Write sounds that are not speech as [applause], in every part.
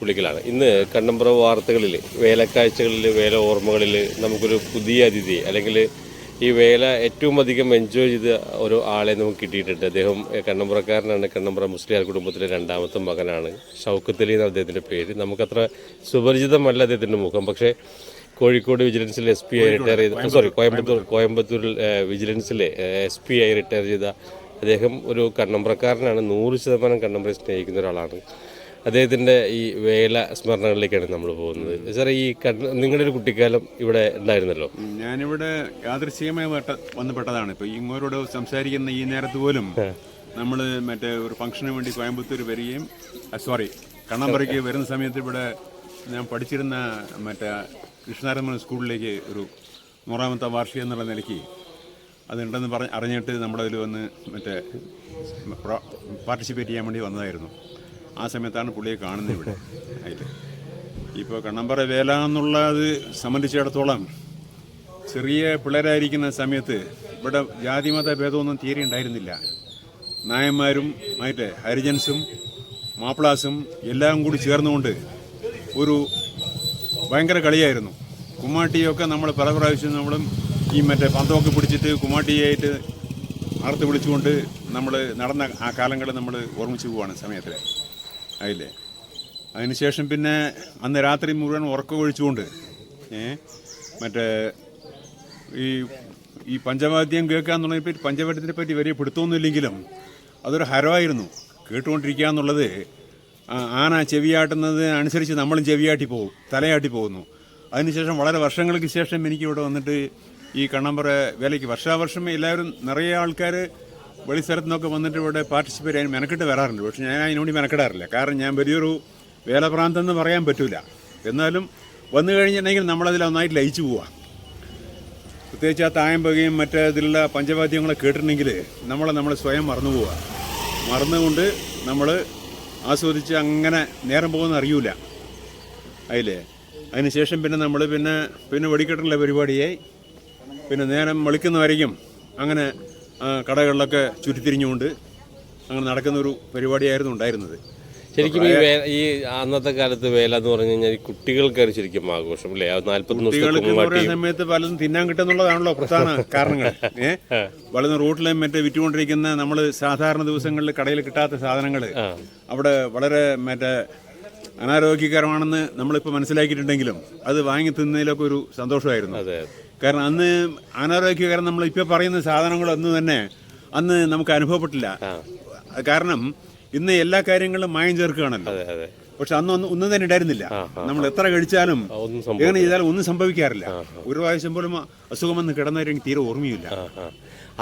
പുള്ളിക്കലാണ് ഇന്ന് കണ്ണമ്പ്ര വാർത്തകളിൽ വേലക്കാഴ്ചകളിൽ വേല ഓർമ്മകളിൽ നമുക്കൊരു പുതിയ അതിഥി അല്ലെങ്കിൽ ഈ വേല ഏറ്റവും അധികം എൻജോയ് ചെയ്ത ഒരു ആളെ നമുക്ക് കിട്ടിയിട്ടുണ്ട്. അദ്ദേഹം കണ്ണമ്പ്രക്കാരനാണ്. കണ്ണമ്പ്ര മുസ്ലിയാർ കുടുംബത്തിലെ രണ്ടാമത്തെ മകനാണ്. ഷൗക്കത്ത് എന്ന എന്നാണ് അദ്ദേഹത്തിന്റെ പേര്. നമുക്കത്ര സുപരിചിതമല്ല അദ്ദേഹത്തിന്റെ മുഖം. പക്ഷേ കോഴിക്കോട് വിജിലൻസിൽ എസ് പി ആയി റിട്ടയർ ചെയ്ത സോറി കോയമ്പത്തൂർ. കോയമ്പത്തൂരിൽ വിജിലൻസിലെ എസ് പി ആയി റിട്ടയർ ചെയ്ത അദ്ദേഹം ഒരു കണ്ണമ്പ്രക്കാരനാണ്. നൂറ് ശതമാനം കണ്ണമ്പ്രയെ സ്നേഹിക്കുന്ന ഒരാളാണ്. അദ്ദേഹത്തിന്റെ ഈ വേല സ്മരണകളിലേക്കാണ് നമ്മൾ പോകുന്നത്. സാറേ ഈ നിങ്ങളുടെ ഒരു കുട്ടിക്കാലം ഇവിടെ ഉണ്ടായിരുന്നല്ലോ. ഞാനിവിടെ യാദൃശ്ചികമായി വന്നപ്പെട്ടതാണ്. ഇപ്പോൾ ഇപ്പൊ ഇങ്ങോരോട് സംസാരിക്കുന്ന ഈ നേരത്ത് പോലും നമ്മൾ മറ്റേ ഒരു ഫംഗ്ഷന് വേണ്ടി കോയമ്പത്തൂർ വരികയും സോറി കണ്ണമ്പറയ്ക്ക് വരുന്ന സമയത്ത് ഇവിടെ ഞാൻ പഠിച്ചിരുന്ന മറ്റേ കൃഷ്ണാരമൻ സ്കൂളിലേക്ക് ഒരു നൂറാമത്തെ വാർഷികം എന്നുള്ള നിലയ്ക്ക് അതുണ്ടെന്ന് പറഞ്ഞ് അറിഞ്ഞിട്ട് നമ്മളതിൽ വന്ന് മറ്റേ പാർട്ടിസിപ്പേറ്റ് ചെയ്യാൻ വേണ്ടി വന്നതായിരുന്നു. ആ സമയത്താണ് പുള്ളിയെ കാണുന്നത് ഇവിടെ. അതിൽ ഇപ്പോൾ കണ്ണമ്പറ വേല എന്നുള്ളത് സംബന്ധിച്ചിടത്തോളം ചെറിയ പിള്ളേരായിരിക്കുന്ന സമയത്ത് ഇവിടെ ജാതിമത ഭേദമൊന്നും തീരെ ഉണ്ടായിരുന്നില്ല. നായന്മാരും മറ്റേ ഹരിജൻസും മാപ്പിളാസും എല്ലാം കൂടി ചേർന്നുകൊണ്ട് ഒരു ഭയങ്കര കളിയായിരുന്നു. കുമ്മാട്ടിയൊക്കെ നമ്മൾ പല പ്രാവശ്യം നമ്മളും ഈ മറ്റേ പന്തമൊക്കെ പിടിച്ചിട്ട് കുമ്മാട്ടിയായിട്ട് അർത്ത് വിളിച്ചുകൊണ്ട് നമ്മൾ നടന്ന ആ കാലങ്ങൾ നമ്മൾ ഓർമ്മിച്ച് പോവാണ് സമയത്തിൽ അതില്ലേ അതിനുശേഷം പിന്നെ അന്ന് രാത്രി മുഴുവൻ ഉറക്കം ഒഴിച്ചുകൊണ്ട് ഏ മറ്റേ ഈ ഈ പഞ്ചവാദ്യം കേൾക്കുക എന്നുള്ളതിനെ പറ്റി പഞ്ചവാദ്യത്തിനെ പറ്റി വലിയ പിടുത്തമൊന്നുമില്ലെങ്കിലും അതൊരു ഹരമായിരുന്നു. കേട്ടുകൊണ്ടിരിക്കുക എന്നുള്ളത് ആന ചെവിയാട്ടുന്നത് അനുസരിച്ച് നമ്മളും ചെവിയാട്ടി പോകും തലയാട്ടി പോകുന്നു. അതിനുശേഷം വളരെ വർഷങ്ങൾക്ക് ശേഷം എനിക്ക് ഇവിടെ വന്നിട്ട് ഈ കണ്ണമ്പറ വേലയ്ക്ക് വർഷാവർഷം എല്ലാവരും നിറയെ ആൾക്കാർ വെളി സ്ഥലത്തു നിന്നൊക്കെ വന്നിട്ട് ഇവിടെ പാർട്ടിസിപ്പേറ്റ് ചെയ്യാൻ മെനക്കെട്ട് വരാറുണ്ട്. പക്ഷേ ഞാൻ അതിനുവേണ്ടി മെനക്കെടാറില്ല. കാരണം ഞാൻ വലിയൊരു വേലപ്രാന്തം എന്ന് പറയാൻ പറ്റില്ല എന്നാലും വന്നു കഴിഞ്ഞിട്ടുണ്ടെങ്കിൽ നമ്മളതിൽ ഒന്നായിട്ട് ലയിച്ചു പോവാം. പ്രത്യേകിച്ച് ആ തായമ്പകയും മറ്റേ ഇതിലുള്ള പഞ്ചവാദ്യങ്ങളെ കേട്ടിട്ടുണ്ടെങ്കിൽ നമ്മളെ നമ്മൾ സ്വയം മറന്നു പോവുക മറന്നുകൊണ്ട് നമ്മൾ ആസ്വദിച്ച് അങ്ങനെ നേരം പോകുന്ന അറിയൂല. അതില്ലേ അതിനുശേഷം പിന്നെ നമ്മൾ പിന്നെ പിന്നെ വെടിക്കെട്ടുള്ള പരിപാടിയായി. പിന്നെ നേരം വെളുക്കുന്നവരേക്കും അങ്ങനെ കടകളിലൊക്കെ ചുറ്റിത്തിരിഞ്ഞുകൊണ്ട് അങ്ങനെ നടക്കുന്ന ഒരു പരിപാടിയായിരുന്നു ഉണ്ടായിരുന്നത്. ശരിക്കും ഈ വേ ഈ അന്നത്തെ കാലത്ത് വേല എന്ന് പറഞ്ഞു കഴിഞ്ഞാൽ കുട്ടികൾക്കാണ് ശരിക്കും ആഘോഷം അല്ലേ? നാല്പത്തി സമയത്ത് പലതും തിന്നാൻ കിട്ടുന്നുള്ളതാണല്ലോ പ്രധാന [laughs] കാരണങ്ങൾ ഏഹ് വളരെ റോട്ടിലെ മറ്റേ വിറ്റുകൊണ്ടിരിക്കുന്ന നമ്മൾ സാധാരണ ദിവസങ്ങളിൽ കടയിൽ കിട്ടാത്ത സാധനങ്ങൾ അവിടെ വളരെ മറ്റേ അനാരോഗ്യകരമാണെന്ന് നമ്മളിപ്പോൾ മനസ്സിലാക്കിയിട്ടുണ്ടെങ്കിലും അത് വാങ്ങി തിന്നതിലൊക്കെ ഒരു സന്തോഷമായിരുന്നു. അതെ. കാരണം അന്ന് അനാരോഗ്യകരം നമ്മൾ ഇപ്പോൾ പറയുന്ന സാധനങ്ങളൊന്നും തന്നെ അന്ന് നമുക്ക് അനുഭവപ്പെട്ടില്ല. കാരണം ഇന്ന് എല്ലാ കാര്യങ്ങളും മായം ചേർക്കുകയാണല്ലോ. പക്ഷെ അന്ന് ഒന്നും ഒന്നും തന്നെ ഉണ്ടായിരുന്നില്ല. നമ്മൾ എത്ര കഴിച്ചാലും എങ്ങനെ ചെയ്താലും ഒന്നും സംഭവിക്കാറില്ല. ഒരു പ്രാവശ്യം പോലും അസുഖം വന്ന് കിടന്നവരെ എനിക്ക് തീരെ ഓർമ്മയില്ല.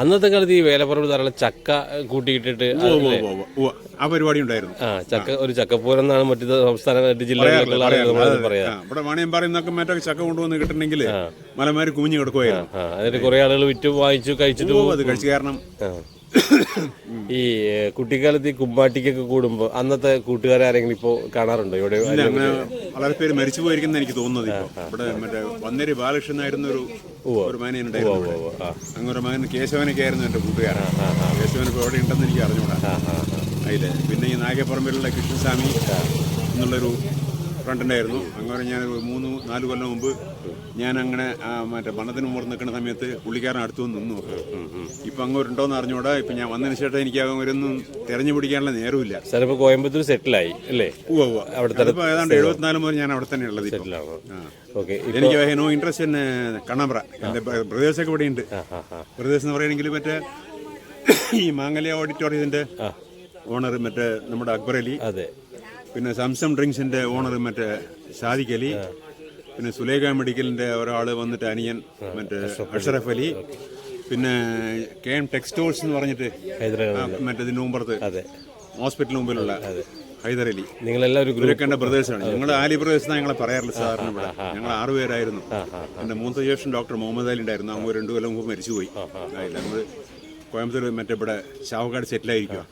അന്നത്തെ കാലത്ത് ഈ വേലപ്പുറത്ത് ധാരാളം ചക്ക കൂട്ടിയിട്ടിട്ട്. ആ പരിപാടി ഉണ്ടായിരുന്നു. ചക്ക ഒരു ചക്കപ്പൂരം എന്നാണ് മറ്റു സംസ്ഥാന ജില്ലകളിലുള്ള പറയാ ഇവിടെ വാണിയം പറയുന്നൊക്കെ മറ്റൊക്കെ ചക്ക കൊണ്ടുവന്ന് കിട്ടണമെങ്കിൽ മലമാര് കുമിഞ്ഞു കിടക്കുകയായിരുന്നു എന്നിട്ട് കുറെ ആളുകൾ വിറ്റ് വാങ്ങിച്ചു കഴിച്ചിട്ട് പോകും അത് കഴിച്ചു കാരണം. ഈ കുട്ടിക്കാലത്ത് ഈ കുമ്മാട്ടിക്കൊക്കെ കൂടുമ്പോ അന്നത്തെ കൂട്ടുകാരെ ആരെങ്കിലും ഇപ്പോ കാണാറുണ്ടോ? ഇവിടെ വളരെ പേര് മരിച്ചു പോയിരിക്കുന്ന എനിക്ക് തോന്നുന്നത് ഇവിടെ മറ്റേ വന്നേരി ബാലകൃഷ്ണൻ ആയിരുന്ന ഒരു ഒരു. അങ്ങനെ ഒരു മകൻ കേശവനൊക്കെ ആയിരുന്നു എന്റെ കൂട്ടുകാരൻ. കേശവൻ ഇപ്പൊ എവിടെ ഉണ്ടെന്ന് എനിക്ക് അറിഞ്ഞുകൂടാ. അതിൽ പിന്നെ ഈ നാഗപ്പറമ്പിലുള്ള കൃഷ്ണസ്വാമി എന്നുള്ളൊരു ഫ്രണ്ടിനായിരുന്നു അങ്ങനെ ഞാൻ മൂന്ന് നാല് കൊല്ലം മുമ്പ് ഞാൻ അങ്ങനെ മറ്റേ പണത്തിന് മുമ്പ് നിൽക്കുന്ന സമയത്ത് പുള്ളിക്കാരൻ അടുത്തു വന്ന് നിന്നു. ഇപ്പം അങ്ങോട്ടുണ്ടോന്ന് അറിഞ്ഞൂടാ. ഇപ്പം ഞാൻ വന്നതിന് ശേഷം എനിക്ക് അവരൊന്നും തെരഞ്ഞു പിടിക്കാനുള്ള നേരമില്ല സാർ ഇപ്പൊ കോയമ്പത്തൂർ സെറ്റിലായി അല്ലേ? ഉവ്വ് ഏതാണ്ട് എഴുപത്തിനാല് മുതൽ ഞാൻ അവിടെ തന്നെ ഉള്ളത് ഓക്കെ എനിക്ക് നോ ഇൻട്രസ്റ്റ് തന്നെ കണ്ണമ്പ്ര. എന്റെ പ്രദേശമൊക്കെ ഇവിടെ ഉണ്ട്. പ്രദേശം എന്ന് പറയുകയാണെങ്കിൽ മറ്റേ [coughs] ഈ മാങ്ങലിയ ഓഡിറ്റോറിയത്തിന്റെ ഓണർ മറ്റേ നമ്മുടെ അക്ബർ അലി. അതെ. പിന്നെ സംസം ഡ്രിങ്ക്സിന്റെ ഓണർ മറ്റേ സാദിഖ് അലി പിന്നെ സുലേഖ മെഡിക്കലിന്റെ ഒരാൾ വന്നിട്ട് അനിയൻ മറ്റേ അഷറഫ് അലി. പിന്നെ കെ എം ടെക്സ്റ്റോൾസ് എന്ന് പറഞ്ഞിട്ട് മറ്റേ ഇതിന്റെ മുമ്പത്ത് അതെ. ഹോസ്പിറ്റലിന് മുമ്പിലുള്ള ഹൈദരലി നിങ്ങളെല്ലാവരും നിങ്ങളെല്ലാം ഒരു ബ്രദേഴ്സാണ്. ഞങ്ങൾ ആലി ബ്രദേഴ്സ് ഞങ്ങളെ പറയാറില്ല സാധാരണ ഇവിടെ. ഞങ്ങൾ ആറുപേരായിരുന്നു എന്റെ മൂത്ത ജ്യേഷ്ഠൻ ഡോക്ടർ മുഹമ്മദ് അലി ഉണ്ടായിരുന്നു. അങ്ങ് രണ്ടു കൊല്ലം മുമ്പ് മരിച്ചുപോയി. കോയമ്പത്തൂർ മറ്റേ ഇവിടെ ചാവക്കാട് സെറ്റിലായിരിക്കുക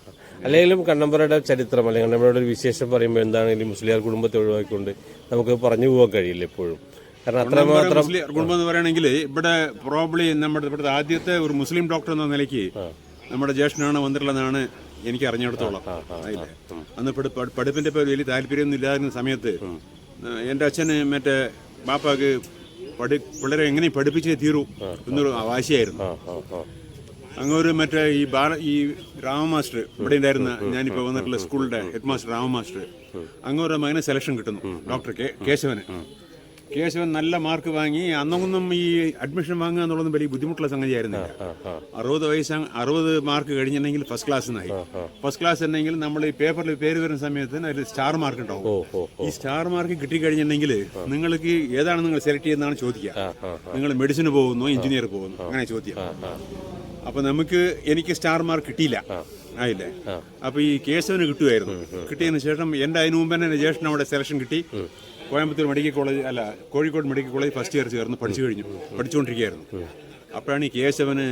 അല്ലെങ്കിലും കണ്ണമ്പറയുടെ ചരിത്രം അല്ലെങ്കിൽ കണ്ണമ്പറയുടെ ഒരു വിശേഷം പറയുമ്പോൾ എന്താണെങ്കിലും മുസ്ലിയാർ കുടുംബത്തെ ഒഴിവാക്കിക്കൊണ്ട് നമുക്ക് പറഞ്ഞു പോകാൻ കഴിയില്ല എപ്പോഴും കാരണം അത്രമാത്രം കുടുംബം എന്ന് പറയുകയാണെങ്കിൽ ഇവിടെ പ്രോബ്ലി നമ്മുടെ ഇവിടുത്തെ ആദ്യത്തെ ഒരു മുസ്ലിം ഡോക്ടർ എന്ന നിലയ്ക്ക് നമ്മുടെ ജ്യേഷ്ഠനാണ് വന്നിട്ടുള്ളതാണ് എനിക്ക് അറിഞ്ഞിടത്തോളം. അന്ന് പഠി- പഠി- പഠിപ്പിന്റെ പേര് വലിയ താല്പര്യമൊന്നും ഇല്ലാതിരുന്ന സമയത്ത് എന്റെ അച്ഛന് മറ്റേ ബാപ്പാക്ക് പഠി പിള്ളേരെ എങ്ങനെ പഠിപ്പിച്ചേ തീരൂ എന്നൊരു വാശിയായിരുന്നു. അങ്ങൊരു മറ്റേ ഈ ബാല ഈ രാമമാസ്റ്റർ ഇവിടെ ഉണ്ടായിരുന്ന ഞാനിപ്പോൾ വന്നിട്ടുള്ള സ്കൂളിന്റെ ഹെഡ് മാസ്റ്റർ രാമ മാസ്റ്റർ. അങ്ങൊരു മകനെ സെലക്ഷൻ കിട്ടുന്നു ഡോക്ടർ കെ കേശവന്. കേശവൻ നല്ല മാർക്ക് വാങ്ങി അന്നൊന്നും ഈ അഡ്മിഷൻ വാങ്ങുക എന്നുള്ളതും വലിയ ബുദ്ധിമുട്ടുള്ള സംഗതിയായിരുന്നില്ല. അറുപത് വയസ്സ് അറുപത് മാർക്ക് കഴിഞ്ഞിട്ടുണ്ടെങ്കിൽ ഫസ്റ്റ് ക്ലാസ് എന്നായി ഫസ്റ്റ് ക്ലാസ് എന്നെങ്കിൽ നമ്മൾ ഈ പേപ്പറിൽ പേര് വരുന്ന സമയത്തിന് അതിൽ സ്റ്റാർ മാർക്ക് ഉണ്ടാവും. ഈ സ്റ്റാർ മാർക്ക് കിട്ടിക്കഴിഞ്ഞിട്ടുണ്ടെങ്കിൽ നിങ്ങൾക്ക് ഏതാണ് നിങ്ങൾ സെലക്ട് ചെയ്യുന്നതാണ് ചോദിക്കുക. നിങ്ങൾ മെഡിസിന് പോകുന്നു എഞ്ചിനീയർ പോകുന്നു അങ്ങനെ ചോദ്യം അപ്പൊ നമുക്ക് എനിക്ക് സ്റ്റാർ മാർക്ക് കിട്ടിയില്ല. ആയില്ലേ? അപ്പൊ ഈ കേശവന് കിട്ടുമായിരുന്നു കിട്ടിയതിന് ശേഷം എന്റെ അതിന് മുമ്പ് തന്നെ ജ്യേഷ്ഠൻ അവിടെ സെലക്ഷൻ കിട്ടി. കോയമ്പത്തൂർ മെഡിക്കൽ കോളേജ് അല്ല Kozhikode medical college first year ചേർന്ന് പഠിച്ചു കഴിഞ്ഞു. പഠിച്ചുകൊണ്ടിരിക്കുകയായിരുന്നു. അപ്പോഴാണ് ഈ കേശവന്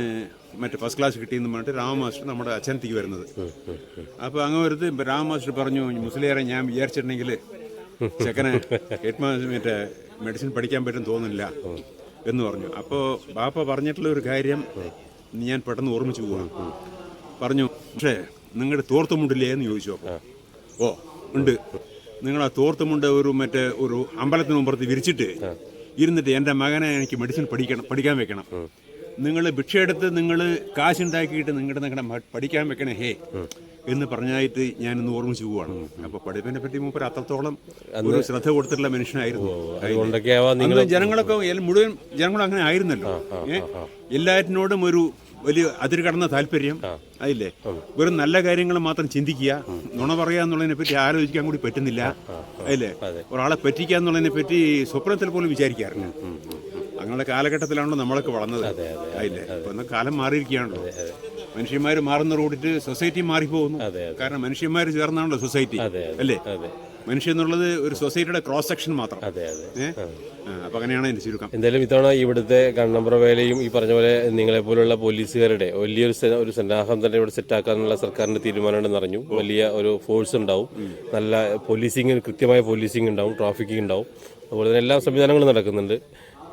മറ്റേ ഫസ്റ്റ് ക്ലാസ് കിട്ടിയെന്ന് പറഞ്ഞിട്ട് രാമമാസ്റ്റർ നമ്മുടെ അച്ഛനത്തേക്ക് വരുന്നത്. അപ്പോൾ അങ്ങ് വരുത്ത് രാമമാസ്റ്റർ പറഞ്ഞു മുസ്ലിയാരെ ഞാൻ വിചാരിച്ചിട്ടുണ്ടെങ്കിൽ ചെക്കനെ ഹെഡ് മാസ്റ്റർ മറ്റേ മെഡിസിൻ പഠിക്കാൻ പറ്റും തോന്നുന്നില്ല എന്ന് പറഞ്ഞു. അപ്പോൾ ബാപ്പ പറഞ്ഞിട്ടുള്ള ഒരു കാര്യം ഞാൻ പെട്ടെന്ന് ഓർമ്മിച്ചു പോവാണ് പറഞ്ഞു പക്ഷേ നിങ്ങളുടെ തോർത്തുമുണ്ടില്ലേ? എന്ന് ചോദിച്ചു അപ്പോൾ ഓ ഉണ്ട്. നിങ്ങൾ ആ തോർത്തുമുണ്ട് ഒരു മറ്റേ ഒരു അമ്പലത്തിന് മുമ്പുറത്ത് വിരിച്ചിട്ട് ഇരുന്നിട്ട് എന്റെ മകനെ എനിക്ക് മെഡിസിൻ പഠിക്കണം പഠിക്കാൻ വെക്കണം. നിങ്ങൾ ഭിക്ഷയെടുത്ത് നിങ്ങൾ കാശുണ്ടാക്കിയിട്ട് നിങ്ങളുടെ നിങ്ങളുടെ പഠിക്കാൻ വെക്കണേ ഹേ എന്ന് പറഞ്ഞായിട്ട് ഞാൻ ഇന്ന് ഓർമ്മിച്ചു പോവാണ്. അപ്പൊ പഠിപ്പിനെ പറ്റി മൂപ്പർ അത്രത്തോളം ഒരു ശ്രദ്ധ കൊടുത്തിട്ടുള്ള മനുഷ്യനായിരുന്നു. ജനങ്ങളൊക്കെ മുഴുവൻ ജനങ്ങളും അങ്ങനെ ആയിരുന്നല്ലോ. എല്ലാറ്റിനോടും ഒരു വലിയ അതിര് കടന്ന താല്പര്യം അതില്ലേ? വെറും നല്ല കാര്യങ്ങൾ മാത്രം ചിന്തിക്കുക നുണ പറയുക എന്നുള്ളതിനെ പറ്റി ആലോചിക്കാൻ കൂടി പറ്റുന്നില്ല. അതില്ലേ? ഒരാളെ പറ്റിക്കുക എന്നുള്ളതിനെ പറ്റി സ്വപ്നത്തിൽ പോലും വിചാരിക്കാറില്ല. അങ്ങനെയുള്ള കാലഘട്ടത്തിലാണല്ലോ നമ്മളൊക്കെ വളർന്നത്. അതില്ലേ? ഇപ്പൊ കാലം മാറിയിരിക്കുകയാണല്ലോ. മനുഷ്യന്മാർ മാറുന്ന റോഡിട്ട് സൊസൈറ്റി മാറിപ്പോകുന്നു. കാരണം മനുഷ്യന്മാർ ചേർന്നാണല്ലോ സൊസൈറ്റി അല്ലേ? മനുഷ്യൻ എന്നുള്ളത് ഒരു സൊസൈറ്റിയുടെ ക്രോസ് സെക്ഷൻ മാത്രം. അതെ അതെ? അപ്പൊ അങ്ങനെയാണ് എന്റെ ചുരുക്കം. എന്തായാലും ഇത്തവണ ഇവിടുത്തെ കണ്ണമ്പ്ര വേലയും ഈ പറഞ്ഞ പോലെ നിങ്ങളെ പോലുള്ള പോലീസുകാരുടെ വലിയൊരു ഒരു സന്നാഹം തന്നെ ഇവിടെ സെറ്റാക്കാനുള്ള സർക്കാരിന്റെ തീരുമാനമുണ്ടെന്ന് അറിഞ്ഞു. വലിയ ഒരു ഫോഴ്സ് ഉണ്ടാവും. നല്ല പോലീസിങ് കൃത്യമായ പോലീസിങ് ഉണ്ടാവും ട്രാഫിക്കിംഗ് ഉണ്ടാവും. അതുപോലെ തന്നെ എല്ലാ സംവിധാനങ്ങളും നടക്കുന്നുണ്ട്.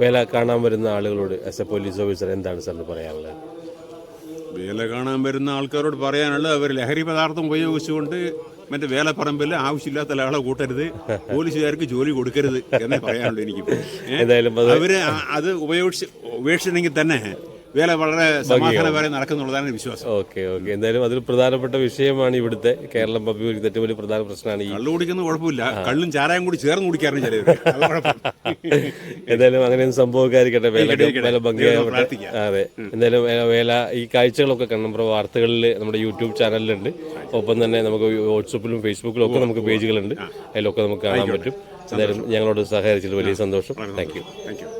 വേല കാണാൻ വരുന്ന ആളുകളോട് ആസ് എ പോലീസ് ഓഫീസർ എന്താണ് സാറിന് പറയാനുള്ളത്? വേല കാണാൻ വരുന്ന ആൾക്കാരോട് പറയാനുള്ളത് അവർ ലഹരി പദാർത്ഥം ഉപയോഗിച്ചുകൊണ്ട് മറ്റേ വേലപ്പറമ്പിൽ ആവശ്യമില്ലാത്ത ആളെ കൂട്ടരുത്. പോലീസുകാർക്ക് ജോലി കൊടുക്കരുത് എന്നേ പറയാനുള്ളൂ എനിക്ക് അവർ അത് ഉപയോഗിച്ച് ഉപേക്ഷിച്ചിട്ടുണ്ടെങ്കിൽ തന്നെ വേല വളരെ സമാധാനപരമായി നടക്കുന്നുള്ളതാണ് വിശ്വാസം. Okay okay. എന്തായാലും അതൊരു പ്രധാനപ്പെട്ട വിഷയമാണ് ഇവിടുത്തെ കേരളം പബ്ലിക് ഏറ്റവും വലിയ പ്രധാന പ്രശ്നമാണ് ഈ കള്ളു കുടിക്കുന്ന കുഴപ്പമില്ല. കള്ളും ചാരായം കൂടി ചേർന്ന് കുടിക്കാറുണ്ട് ചിലവർ എന്തായാലും അങ്ങനെ എന്തായാലും അങ്ങനെയൊന്നും സംഭവിക്കാതിരിക്കട്ടെ വേല. വേല ഭംഗിയാവട്ടെ അതെ. എന്തായാലും വേല ഈ കാഴ്ചകളൊക്കെ കണ്ണമ്പ്ര വാർത്തകളിൽ നമ്മുടെ യൂട്യൂബ് ചാനലിലുണ്ട്. ഒപ്പം തന്നെ നമുക്ക് വാട്സപ്പിലും ഫേസ്ബുക്കിലും ഒക്കെ നമുക്ക് പേജുകളുണ്ട്. അതിലൊക്കെ നമുക്ക് കാണാൻ പറ്റും. എന്തായാലും ഞങ്ങളോട് സഹകരിച്ചതിൽ വലിയ സന്തോഷം. Thank you thank you